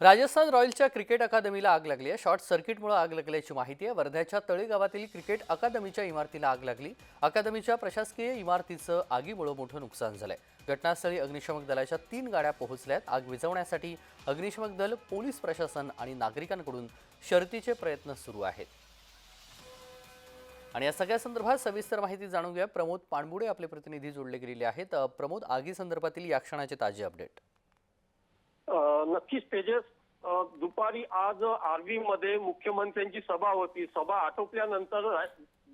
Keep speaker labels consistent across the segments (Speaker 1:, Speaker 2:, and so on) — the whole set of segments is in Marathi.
Speaker 1: राजस्थान रॉयल्सच्या क्रिकेट अकादमीला आग लागली आहे. शॉर्ट सर्किटमुळे आग लागल्याची माहिती आहे. वर्ध्याच्या तळेगावातील क्रिकेट अकादमीच्या इमारतीला आग लागली. अकादमीच्या प्रशासकीय इमारतीचं आगीमुळे मोठं नुकसान झालंय. घटनास्थळी अग्निशमक दलाच्या तीन गाड्या पोहोचल्यात. आग विझवण्यासाठी अग्निशमक दल पोलीस प्रशासन आणि नागरिकांकडून शर्तीचे प्रयत्न सुरू आहेत. आणि या सगळ्या संदर्भात सविस्तर माहिती जाणून घ्या. प्रमोद पाणबुडे आपले प्रतिनिधी जोडले गेलेले आहेत. प्रमोद आगी संदर्भातील या क्षणाचे ताजे अपडेट.
Speaker 2: नक्कीच तेजस दुपारी आज आर्वी मध्ये मुख्यमंत्र्यांची सभा होती. सभा आटोपल्यानंतर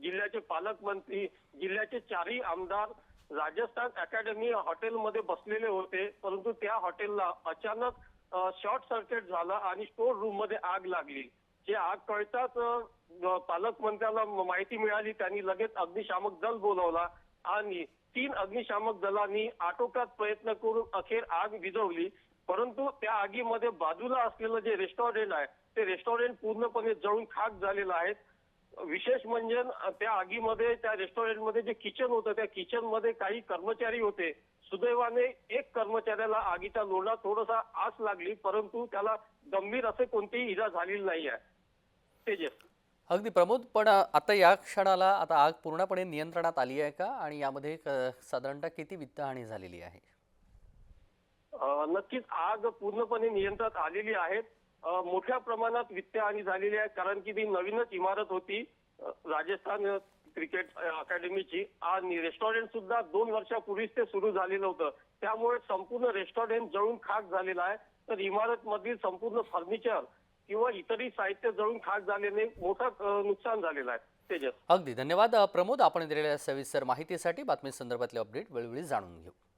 Speaker 2: जिल्ह्याचे पालकमंत्री जिल्ह्याचे चारही आमदार राजस्थान अकॅडमी हॉटेलमध्ये बसलेले होते. परंतु त्या हॉटेलला अचानक शॉर्ट सर्किट झाला आणि स्टोर रूममध्ये आग लागली. जे आग कळताच पालकमंत्र्याला माहिती मिळाली. त्यांनी लगेच अग्निशामक दल बोलवला आणि तीन अग्निशामक दलांनी आटोक्यात प्रयत्न करून अखेर आग विझवली. परंतु त्या आगीमध्ये बाजूला असलेलं जे रेस्टॉरंट आहे ते रेस्टॉरंट पूर्णपणे जळून खाक झालेलं आहे. विशेष म्हणजे त्या आगीमध्ये त्या रेस्टॉरंटमध्ये जे किचन होतं त्या किचनमध्ये काही कर्मचारी होते. सुदैवाने एक कर्मचाऱ्याला आगीच्या लोढा थोडासा आस लागली परंतु त्याला गंभीर असे कोणतीही इजा झालेली नाही आहे. तेजस.
Speaker 1: अगदी प्रमोद पण आता या क्षणाला आता आग पूर्णपणे नियंत्रणात आली आहे का? आणि यामध्ये साधारणतः किती वित्तहानी झालेली आहे?
Speaker 2: नक्कीच आग पूर्णपणे नियंत्रणात आलेली आहे मोठ्या प्रमाणात वित्तहानी झालेली आहे कारण की ती नवीनच इमारत होती राजस्थान क्रिकेट अ, अकॅडमीची आणि रेस्टॉरंट सुद्धा दोन वर्षापूर्वीच ते सुरू झालेलं होतं. त्यामुळे संपूर्ण रेस्टॉरंट जळून खाक झालेलं आहे. तर इमारत मधील संपूर्ण फर्निचर किंवा इतरही साहित्य जळून खाक झाल्याने मोठं नुकसान झालेलं आहे. तेजस.
Speaker 1: अगदी. धन्यवाद. प्रमोद आपण दिलेल्या सविस्तर माहितीसाठी बातमी संदर्भातले अपडेट वेळोवेळी जाणून घेऊ.